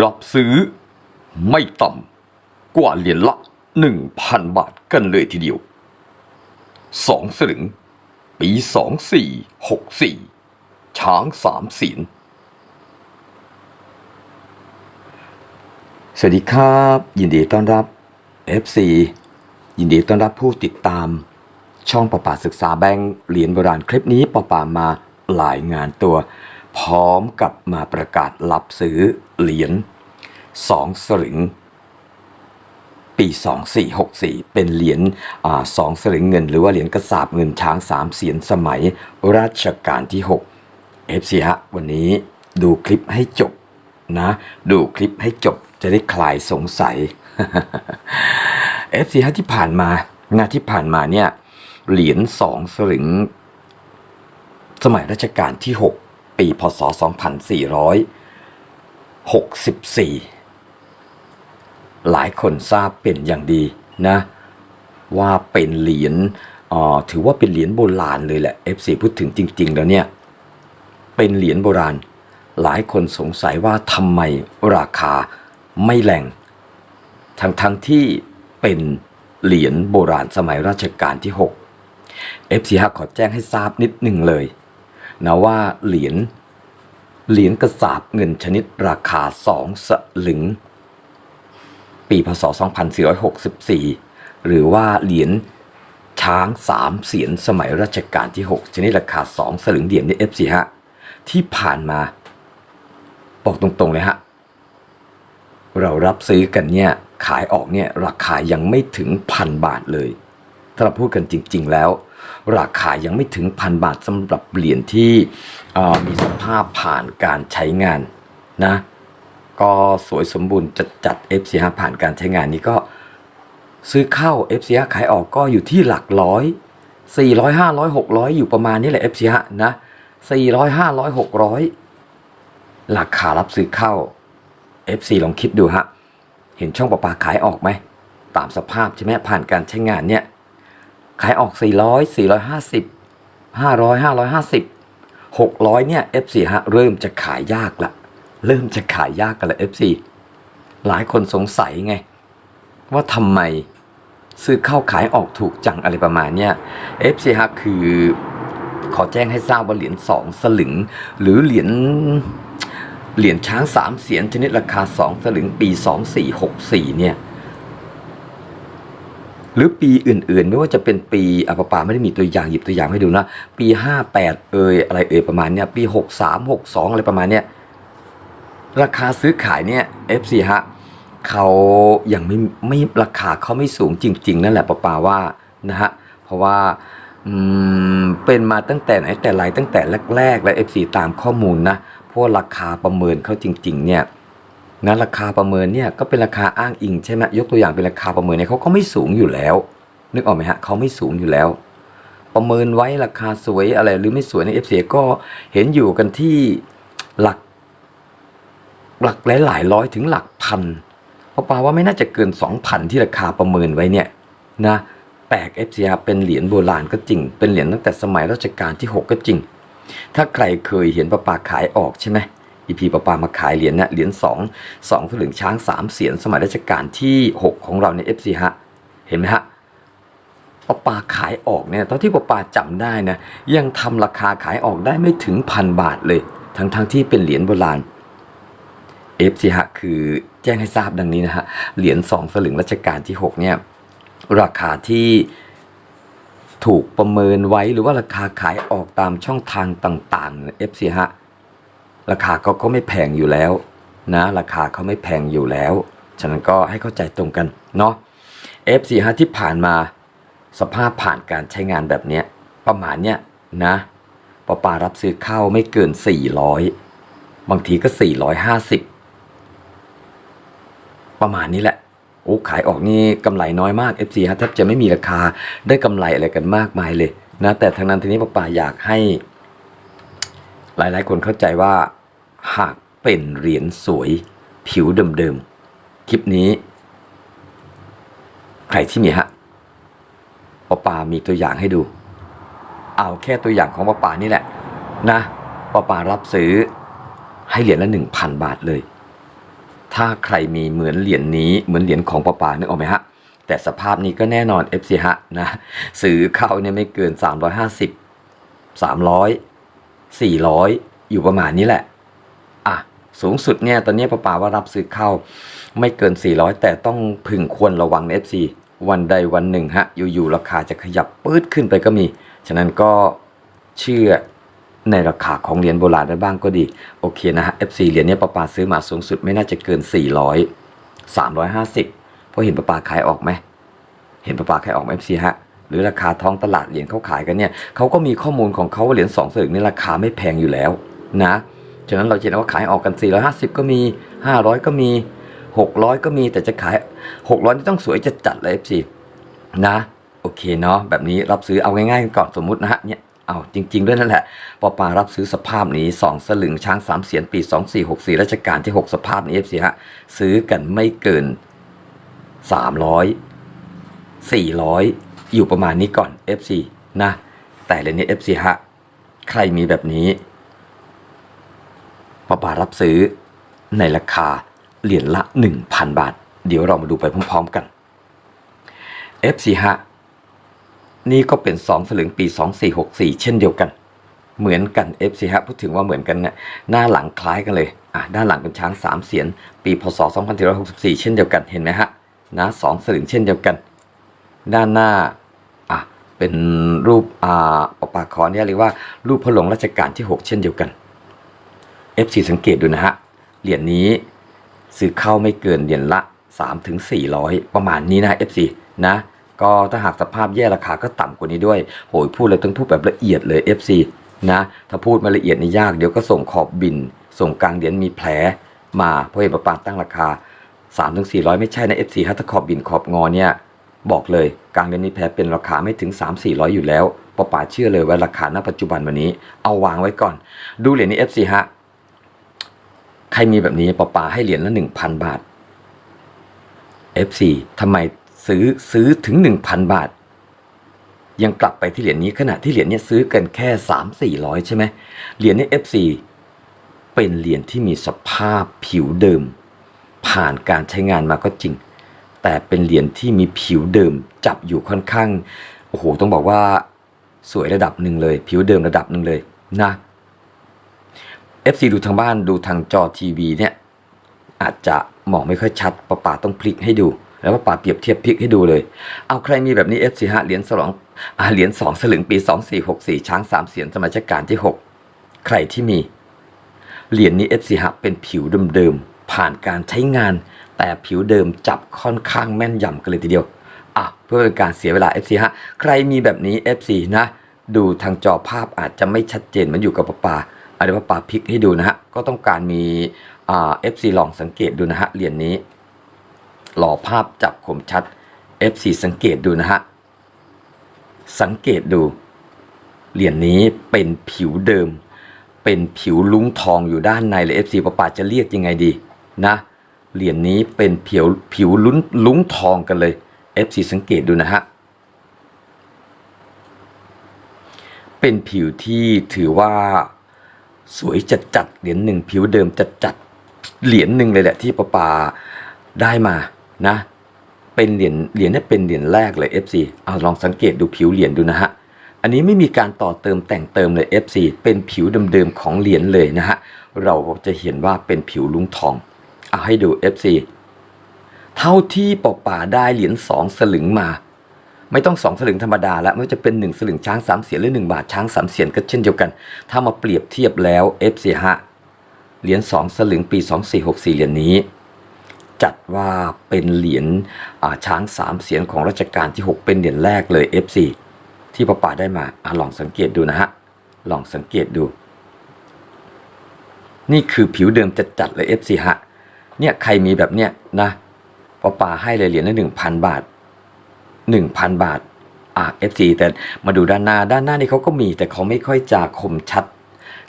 รับซื้อไม่ต่ำกว่าเหรียญละหนึ่งพันบาทกันเลยทีเดียวสองสลึง ปีสองสี่หกสี่ช้างสามเสียนสวัสดีครับ ยินดีต้อนรับ FC ยินดีต้อนรับผู้ติดตาม ช่องประป่าศึกษาแบงค์เหรียญโบราณคลิปนี้ประป่ามาหลายงานตัว พร้อมกับมาประกาศรับซื้อเหรียญสองสลึง ปี 2464 เป็นเหรียญสองสลึงเงิน หรือว่าเหรียญกระสาบเงินช้างสามเสียนสมัยรัชกาลที่6 FC ฮะวันนี้ดูคลิปให้จบนะ ดูคลิปให้จบจะได้คลายสงสัย FC ฮะที่ผ่านมางานที่ผ่านมาเนี่ยเหรียญสองสลึง สมัยรัชกาลที่ 6 ปี พศ 2464 หลายคนทราบเป็นอย่างดีนะ ว่าเป็นเหรียญถือว่าเป็นเหรียญโบราณเลยแหละ FC พูดถึงจริง ๆ แล้วเนี่ย เป็นเหรียญโบราณ หลายคนสงสัยว่าทำไมราคาไม่แรงทั้งๆที่เป็นเหรียญโบราณสมัยรัชกาลที่ 6 FC ฮักขอแจ้งให้ทราบนิดหนึ่งเลย นะว่าเหรียญเหรียญกระสาบเงินชนิดราคา 2 สลึง ปีพศ 2464 หรือว่าเหรียญช้างสามเสียนสมัยรัชกาลที่ 6 ชนิดราคา 2 สลึงเหรียญใน FC ฮะที่ผ่านมาบอกตรงๆเลยฮะ เรารับซื้อกันเนี่ย ขายออกเนี่ย ราคายังไม่ถึงพันบาทเลย ถ้าเราพูดกันจริง ๆ แล้ว ราคายังไม่ถึงพันบาทสำหรับเหรียญที่มีสภาพผ่านการใช้งานนะ ก็สวยสมบูรณ์จัดจัด F45 ผ่านการใช้งานนี้ก็ซื้อเข้า F45 ขายออกก็อยู่ที่หลักร้อยสี่ร้อยห้าร้อยหกร้อยอยู่ประมาณนี้แหละ F45 นะสี่ร้อยห้าร้อยหกร้อยราคารับซื้อเข้า FC ลองคิดดูฮะ เห็นช่องประปาขายออกไหม ตามสภาพใช่ไหมผ่านการใช้งานเนี่ย ขายออก 400 450 500 550 600 เนี่ย F4 ฮะ เริ่มจะขายยากละ เริ่มจะขายยากกันละ F4 หลายคนสงสัยไง ว่าทำไมซื้อเข้าขายออกถูกจังอะไรประมาณเนี้ย F4 ฮะคือขอแจ้งให้ทราบว่าเหรียญสองสลึง หรือเหรียญเหรียญช้างสามเสียนชนิดราคาสองสลึงปี 2464 เนี่ย หรือปีอื่นๆ ไม่ว่าจะเป็นปีอปปาไม่ได้มีตัวอย่างหยิบตัวอย่างให้ดูนะ ปี 58 เอยอะไรเอยประมาณเนี้ยปี 63 62 อะไรประมาณเนี้ยราคาซื้อขายเนี่ย F4 ฮะเขายังไม่ไม่ราคาเขาไม่สูงจริง ๆ นั่นแหละปะปาว่านะฮะเพราะว่าอืมเป็นมาตั้งแต่ไหนแต่ไรตั้งแต่แรกๆ และ F4 ตามข้อมูลนะ เพราะว่าราคาประเมินเขาจริง ๆ เนี่ย นะราคาประเมินเนี่ยก็เป็นราคาอ้างอิงใช่ไหมยกตัวอย่างเป็นราคาประเมินเนี่ยเขาก็ไม่สูงอยู่แล้ว นึกออกไหมฮะเขาไม่สูงอยู่แล้ว ประเมินไว้ราคาสวยอะไรหรือไม่สวยในเอฟเก็เห็นอยู่กันที่หลัก หลักหลายร้อยถึงหลักพันเพราะปาว่าไม่น่าจะเกินสองพันที่ราคาประเมินไว้เนี่ยนะแปลกเอฟซีเป็นเหรียญโบราณก็จริง เป็นเหรียญตั้งแต่สมัยรัชกาลที่ 6 ก็จริง ถ้าใครเคยเห็นประปาขายออกใช่ไหม อีพีประปามาขายเหรียญเนี่ยเหรียญสองสองสลึงช้างสามเสียนสมัยรัชกาลที่6ของเราใน FC ฮะเห็นไหมฮะประปาขายออกเนี่ยตอนที่ประปาจำได้นะยังทำราคาขายออกได้ไม่ถึงพันบาทเลย ทั้งทั้งๆที่เป็นเหรียญโบราณ FC ฮะคือแจ้งให้ทราบดังนี้นะฮะเหรียญสองสลึงรัชกาลที่6เนี่ยราคาที่ถูกประเมินไว้หรือว่าราคาขายออกตามช่องทางต่างๆ FC ฮะ ราคาเขาก็ไม่แพงอยู่แล้วนะราคาเขาไม่แพงอยู่แล้ว ฉะนั้นก็ให้เข้าใจตรงกันเนาะ F45 ที่ผ่านมาสภาพผ่านการใช้งานแบบเนี้ยประมาณเนี้ยนะปปารับซื้อเข้าไม่เกิน 400 บางทีก็ 450 ประมาณนี้แหละโอ้ขายออกนี่กำไรน้อยมาก FC ฮะแทบจะไม่มีราคาได้กำไรอะไรกันมากมายเลยนะแต่ทางนั้นทีนี้ปปาอยากให้ หลายๆ คนเข้าใจว่า หากเป็นเหรียญสวยผิวเดิมๆ คลิปนี้ ใครที่มีฮะปอปามีตัวอย่างให้ดู เอาแค่ตัวอย่างของปอปานี่แหละ นะปอปารับซื้อให้เหรียญละหนึ่งพันบาทเลย ถ้าใครมีเหมือนเหรียญนี้เหมือนเหรียญของปะปานึกออกไหมฮะ แต่สภาพนี้ก็แน่นอน FC ฮะนะซื้อเข้าเนี่ยไม่เกิน 350 300 400 อยู่ประมาณนี้แหละ สูงสุดเนี่ยตอนนี้ปะปาว่ารับซื้อเข้าไม่เกิน 400 แต่ต้องพึงควรระวังน FC วันใดวันหนึ่งฮะ อยู่ๆราคาจะขยับปื๊ดขึ้นไปก็มี ฉะนั้นก็เชื่อในราคาของเหรียญโบราณได้บ้างก็ดี โอเคนะฮะ FC เหรียญเนี้ยปะปาซื้อมาสูงสุดไม่น่าจะเกิน 400 350 เพราะเห็นปะปาขายออกไหมเห็นปะปาขายออกไหม FC ฮะหรือราคาท้องตลาดเหรียญเขาขายกันเนี่ยเขาก็มีข้อมูลของเขาว่าเหรียญ2สลึงนี่ราคาไม่แพงอยู่แล้วนะ ฉะนั้นเราเห็นว่าขายออกกัน 450 ก็มี 500 ก็มี 600 ก็มีแต่จะขาย 600นี่ต้องสวยจะจัดเลย FC นะ โอเคเนาะแบบนี้รับซื้อเอาง่ายๆก่อนสมมุตินะฮะเนี่ยเอาจริง ๆ ด้วยนั่นแหละปอปารับซื้อสภาพนี้2สลึงช้าง3เสียนปี 2464รัชกาลที่ 6 สภาพนี้ FC ฮะซื้อกันไม่เกิน 300 400 อยู่ประมาณนี้ก่อน FC นะแต่เลนนี้ FC ฮะใครมีแบบนี้ ปอปารับซื้อในราคาเหรียญละ 1,000 บาท เดี๋ยวเรามาดูไปพร้อมๆกัน F4 ฮะนี่ก็เป็น2สลึงปี 2464 เช่นเดียวกัน เหมือนกัน F4 ฮะพูดถึงว่าเหมือนกันเนี่ยหน้าหลังคล้ายกันเลยอะด้านหลังเป็นช้าง 3 เสียน ปีพศ 2464 เช่นเดียวกันเห็นไหมฮะนะสองสลึงเช่นเดียวกัน ด้านหน้าอะเป็นรูปอ่าปะปาขอเนี่ยเรียกว่ารูปพระหลวงรัชกาลที่ 6 เช่นเดียวกัน F4 สังเกตดูนะฮะ เหรียญนี้ซื้อเข้าไม่เกินเหรียญละ 3 ถึง 400 ประมาณนี้นะ F4 นะ ก็ถ้าหากสภาพแย่ราคาก็ต่ำกว่านี้ด้วย โหยพูดเลยต้องพูดแบบละเอียดเลย F4 นะ ถ้าพูดมาละเอียดนี่ยาก เดี๋ยวก็ส่งขอบบิน ส่งกลางเหรียญมีแผลมาเพราะเห็นประปาตั้งราคา 3 ถึง 400 ไม่ใช่นะ F4 ถ้าขอบบินขอบงอเนี่ยบอกเลยกลางเหรียญมีแผลเป็นราคาไม่ถึง 3 400 อยู่แล้วปะปาเชื่อเลยว่าราคาณปัจจุบันวันนี้ เอาวางไว้ก่อน ดูเหรียญนี้ F4 ฮะ ครมีแบบนี้ปอปาให้เหรียญละหนึ่งพันบาท F4 ทำไมซื้อซื้อถึงหนึ่งพันบาท ยังกลับไปที่เหรียญนี้ขณะที่เหรียญเนี้ซื้อกันแค่สามสี่ร้อยใช่ไหมเหรียญนี้ F4 เป็นเหรียญที่มีสภาพผิวเดิม ผ่านการใช้งานมาก็จริง แต่เป็นเหรียญที่มีผิวเดิม จับอยู่ค่อนข้างโอ้โหต้องบอกว่าสวยระดับหนึ่งเลย ผิวเดิมระดับหนึ่งเลยนะ FC ดูทางบ้านดูทางจอทีวีเนี่ยอาจจะมองไม่ค่อยชัดป้าป๋าต้องพลิกให้ดู แล้วป้าป๋าเปรียบเทียบพลิกให้ดูเลย เอาใครมีแบบนี้ FC ฮะเหรียญสลองเหรียญสองสลึงปี 2464 ช้างสามเสียนสมัยรัชกาลที่ 6 ใครที่มีเหรียญนี้ FC ฮะเป็นผิวเดิมๆผ่านการใช้งาน แต่ผิวเดิมจับค่อนข้างแม่นยำกันเลยทีเดียวอะเพื่อเป็นการเสียเวลา FC ฮะใครมีแบบนี้ FC นะ ดูทางจอภาพอาจจะไม่ชัดเจนมันอยู่กับป้าป๋าอา เดี๋ยวป้าพลิกให้ดูนะฮะ ก็ต้องการมีเอ่า FC ลองสังเกตดูนะฮะ เหรียญนี้ หล่อภาพจับคมชัด FC สังเกตดูนะฮะ สังเกตดู เหรียญนี้เป็นผิวเดิม เป็นผิวลุ้งทองอยู่ด้านในเลย FC ป้าป๋าจะเรียกยังไงดีนะ เหรียญนี้เป็นผิวผิวลุ้นลุ้งทองกันเลย FC สังเกตดูนะฮะเป็นผิวที่ถือว่า สวยจัดจัดเหรียญหนึ่งผิวเดิมจัดจัดเหรียญหนึ่งเลยแหละที่ป้าปาได้มานะ เป็นเหรียญเหรียญนี้เป็นเหรียญแรกเลย FC เอาลองสังเกตดูผิวเหรียญดูนะฮะอันนี้ไม่มีการต่อเติมแต่งเติมเลย FC เป็นผิวเดิมๆของเหรียญเลยนะฮะเราจะเห็นว่าเป็นผิวลุงทองเอาให้ดู FC เท่าที่ปอป่าได้เหรียญสองสลึงมา ไม่ต้องสองสลึงธรรมดาแล้วไม่ว่าจะเป็นหนึ่งสลึงช้างสามเสียนหรือหนึ่งบาทช้างสามเสียนก็เช่นเดียวกัน ถ้ามาเปรียบเทียบแล้ว f 4 5เหรียญสองสลึงปี 2464เหรียญนี้ จัดว่าเป็นเหรียญช้างสามเสียนของรัชกาลที่ 6 เป็นเหรียญแรกเลย F4 ที่ป้าป่าได้มาอลองสังเกตดูนะฮะลองสังเกตดู นี่คือผิวเดิมจัดเลย F4 ฮะเนี่ยใครมีแบบเนี้ยนะป้าป่าให้เลยเหรียญละหนึ่งพันบาท หนึ่งพันบาทอ่า FC แต่มาดูด้านหน้าด้านหน้านี่เขาก็มี แต่เขาไม่ค่อยจะคมชัด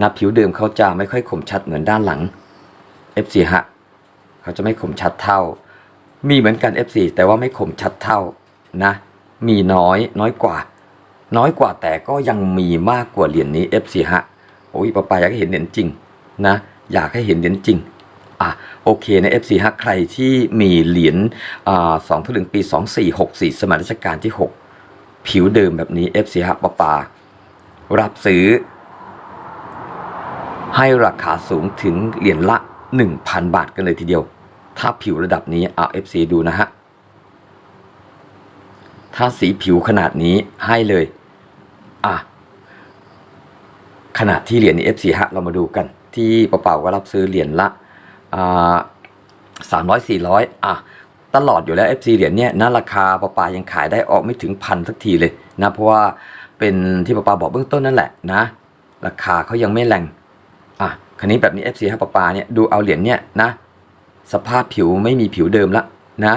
นะผิวเดิมเขาจะไม่ค่อยคมชัดเหมือนด้านหลัง FC ฮะเขาจะไม่คมชัดเท่า มีเหมือนกัน FC แต่ว่าไม่คมชัดเท่านะ มีน้อยน้อยกว่า น้อยกว่าแต่ก็ยังมีมากกว่าเหรียญนี้ FC ฮะโอ้ยป้าปาอยากให้เห็นเหรียญจริงนะ อยากให้เห็นเหรียญจริง อะโอเคนะ FC ฮะใครที่มีเหรียญสองถึงปี 2464 สมัยรัชกาลที่ 6 ผิวเดิมแบบนี้ FC ฮะปะปารับซื้อ ให้ราคาสูงถึงเหรียญละ 1,000 บาทกันเลยทีเดียว ถ้าผิวระดับนี้เอา FC ดูนะฮะ ถ้าสีผิวขนาดนี้ให้เลย อะขนาดที่เหรียญนี้ FC ฮะเรามาดูกันที่เป่าๆก็รับซื้อเหรียญละ สามร้อยสี่ร้อยอะตลอดอยู่แล้ว FC เหรียญเนี่ยนะราคาปะปายังขายได้ออกไม่ถึงพันสักทีเลยนะเพราะว่าเป็นที่ปะปาบอกเบื้องต้นนั่นแหละนะ ราคาเขายังไม่แรงอะคันนี้แบบนี้ FC ฮะปะปาเนี่ยดูเอาเหรียญเนี่ยนะ สภาพผิวไม่มีผิวเดิมละนะ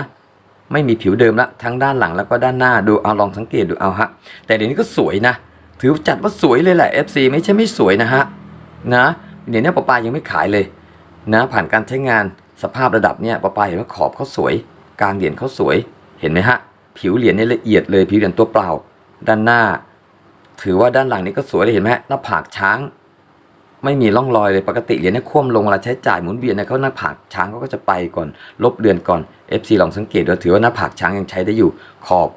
ไม่มีผิวเดิมละทั้งด้านหลังแล้วก็ด้านหน้าดูเอาลองสังเกตดูเอาฮะแต่เดี๋ยวนี้ก็สวยนะ ถือจัดว่าสวยเลยแหละ FC ไม่ใช่ไม่สวยนะฮะนะเดี๋ยวนี้ปะปายังไม่ขายเลย นะผ่านการใช้งานสภาพระดับเนี่ยปะปาเห็นว่าขอบเขาสวย กลางเหรียญเขาสวยเห็นไหมฮะผิวเหรียญเนี่ยละเอียดเลยผิวเหรียญตัวเปล่า ด้านหน้า ถือว่าด้านหลังนี่ก็สวยเลยเห็นไหมหน้าผากช้าง ไม่มีร่องรอยเลยปกติเหรียญเนี่ยคว่ำลงเวลาใช้จ่ายหมุนเวียนเนี่ยเขาหน้าผากช้างเขาก็จะไปก่อน ลบเดือนก่อน FC ลองสังเกตดูถือว่าหน้าผากช้างยังใช้ได้อยู่ ขอบ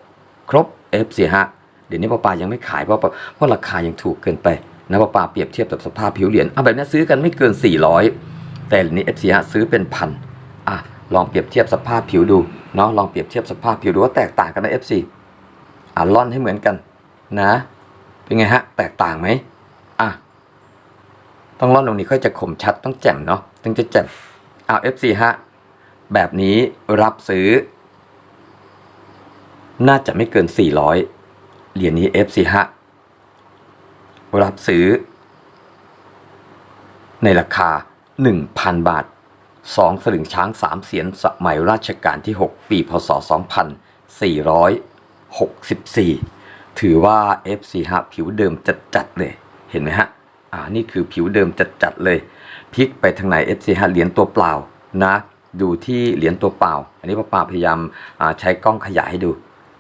ครบ FC ฮะเดี๋ยวนี้ปะปายังไม่ขายเพราะเพราะราคายังถูกเกินไปนะปะปาเปรียบเทียบกับสภาพผิวเหรียญเอาแบบนี้ซื้อกันไม่เกิน 400 แต่เหรียญนี้ FC ฮะซื้อเป็นพันอะลองเปรียบเทียบสภาพผิวดูเนาะลองเปรียบเทียบสภาพผิวดูว่าแตกต่างกันนะ FC อะล่อนให้เหมือนกันนะ เป็นไงฮะ แตกต่างไหมอะต้องร่อนตรงนี้ค่อยจะคมชัดต้องแจ่มเนาะถึงจะแจ่มเอา F4 ฮะแบบนี้รับซื้อ น่าจะไม่เกิน 400 เหรียญนี้ F4 ฮะรับซื้อ ในราคา 1,000 บาท 2 สลึงช้าง 3 เสียนสมัยราชการที่ 6 ปีพศ 2464 ถือว่า F4 ฮะผิวเดิมจัดๆเลย เห็นไหมฮะ อ่า นี่คือผิวเดิมจัดๆเลยพลิกไปทางไหน FC ฮะเหรียญตัวเปล่านะ ดูที่เหรียญตัวเปล่า อันนี้ป้าป่าพยายามใช้กล้องขยายให้ดู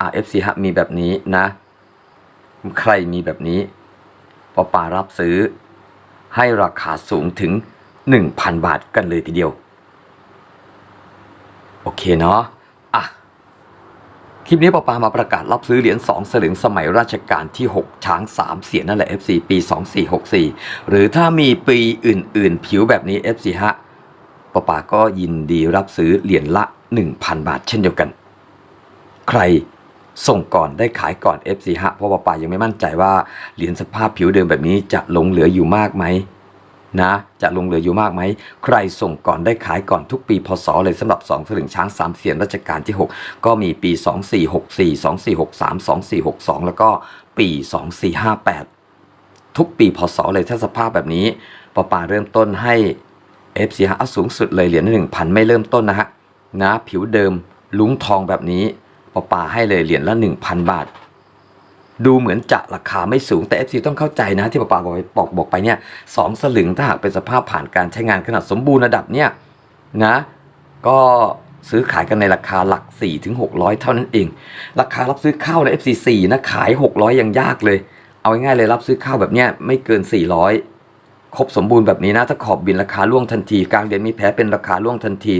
อ่า FC ฮะมีแบบนี้นะ ใครมีแบบนี้ป้าป่ารับซื้อให้ราคาสูงถึง 1,000 บาทกันเลยทีเดียว โอเคเนาะอะคลิปนี้ปอปามาประกาศรับซื้อเหรียญ2สลึงสมัยราชการที่ 6 ช้าง 3 เสียนั่นแหละ FC ปี 2464 หรือถ้ามีปีอื่น ๆ ผิวแบบนี้ FC ฮะปอปาก็ยินดีรับซื้อเหรียญละ 1,000 บาทเช่นเดียวกัน ใครส่งก่อนได้ขายก่อน FC ฮะเพราะปอปายังไม่มั่นใจว่าเหรียญสภาพผิวเดิมแบบนี้จะหลงเหลืออยู่มากไหม นะ จะลงเหลืออยู่มากไหม ใครส่งก่อนได้ขายก่อนทุกปีพศเลยสำหรับ2สลึงช้าง 3 เสียนรัชกาลที่ 6 ก็มีปี 2464 2463 2462 แล้วก็ปี 2458 ทุกปีพศเลยถ้าสภาพแบบนี้ปอปาเริ่มต้นให้ FC ฮะเอาสูงสุดเลยเหรียญละ1,000ไม่เริ่มต้นนะฮะนะผิวเดิมลุงทองแบบนี้ปอปาให้เลยเหรียญละ 1,000 บาท ดูเหมือนจะราคาไม่สูงแต่ FC ต้องเข้าใจนะที่ป้าปาบอกไปบอกบอกไปเนี่ยสองสลึงถ้าหากเป็นสภาพผ่านการใช้งานขนาดสมบูรณ์ระดับเนี่ยนะก็ซื้อขายกันในราคาหลัก 4 ถึง 600 เท่านั้นเอง ราคารับซื้อข้าวใน FC4 นะขาย 600 ยังยากเลย เอาง่ายๆเลยรับซื้อข้าวแบบเนี้ยไม่เกิน 400 ครบสมบูรณ์แบบนี้นะถ้าขอบบินราคาล่วงทันทีกลางเดือนมีแพ้เป็นราคาล่วงทันที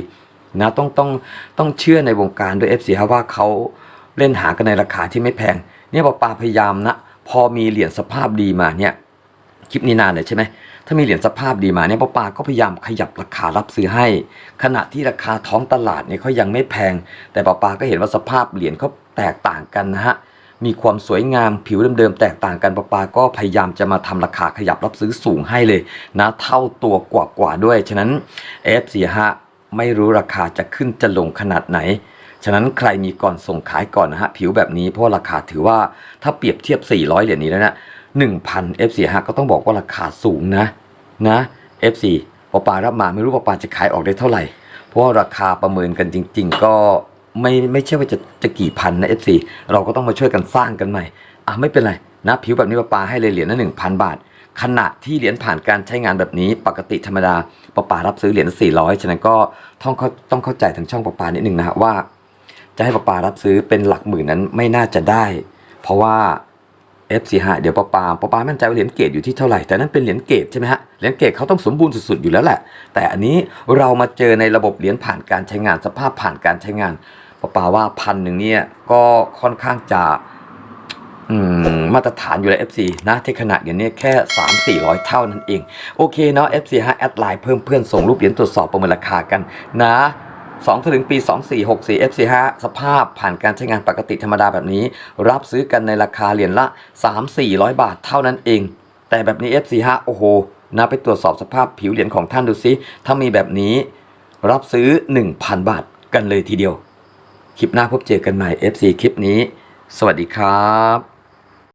นะต้องต้องต้องเชื่อในวงการด้วย FC ครับว่าเขาเล่นหากันในราคาที่ไม่แพง เนี่ยปาปาพยายามนะพอมีเหรียญสภาพดีมาเนี่ยคลิปนี้นานเลยใช่ไหมถ้ามีเหรียญสภาพดีมาเนี่ยป้าปาก็พยายามขยับราคารับซื้อให้ ขณะที่ราคาท้องตลาดเนี่ยเขายังไม่แพง แต่ป้าปาก็เห็นว่าสภาพเหรียญเขาแตกต่างกันนะฮะมีความสวยงามผิวเดิมๆแตกต่างกันป้าปาก็พยายามจะมาทำราคาขยับรับซื้อสูงให้เลยนะเท่าตัวกว่าๆด้วย ฉะนั้น F4 ฮะไม่รู้ราคาจะขึ้นจะลงขนาดไหน ฉะนั้นใครมีก่อนส่งขายก่อนนะฮะผิวแบบนี้เพราะราคาถือว่าถ้าเปรียบเทียบ 400 เหรียญนี้แล้วนะ1,000 F4 ฮะก็ต้องบอกว่าราคาสูงนะนะ F4 ปอปารับมาไม่รู้ปอปาจะขายออกได้เท่าไหร่ เพราะว่าราคาประเมินกันจริง ๆ ก็ไม่ไม่ใช่ว่าจะจะกี่พันนะ F4 เราก็ต้องมาช่วยกันสร้างกันใหม่อะไม่เป็นไรนะผิวแบบนี้ปอปาให้เลยเหรียญละ1,000 บาทขณะที่เหรียญผ่านการใช้งานแบบนี้ปกติธรรมดาปอปารับซื้อเหรียญ400 ฉะนั้นก็ต้องเข้าต้องเข้าใจทางช่องปอปานิดนึงนะฮะว่า จะให้ปาปารับซื้อเป็นหลักหมื่นนั้นไม่น่าจะได้ เพราะว่า F45 เดี๋ยวปอปาปอปามั่นใจว่าเหรียญเกตอยู่ที่เท่าไหร่ แต่นั่นเป็นเหรียญเกตใช่ไหมฮะ เหรียญเกตเขาต้องสมบูรณ์สุดๆอยู่แล้วแหละ แต่อันนี้เรามาเจอในระบบเหรียญผ่านการใช้งานสภาพผ่านการใช้งานปอปาว่าพันหนึ่งเนี่ยก็ค่อนข้างจะมมาตรฐานอยู่แล้ว FC นะที่ขนาดอย่างนี้แค่ 3 4 0 0 เท่านั้นเอง โอเคเนาะ FC ฮะแอดไลน์เพิ่มเพื่อนส่งรูปเหรียญตรวจสอบประเมินราคากันนะ 2ถึงปี 2464 FC ฮะสภาพผ่านการใช้งานปกติธรรมดาแบบนี้ รับซื้อกันในราคาเหรียญละ 3 400 บาทเท่านั้นเอง แต่แบบนี้ FC ฮะโอ้โหนะไปตรวจสอบสภาพผิวเหรียญของท่านดูซิถ้ามีแบบนี้ รับซื้อ 1,000 บาทกันเลยทีเดียว คลิปหน้าพบเจอกันใหม่ FC คลิปนี้ สวัสดีครับ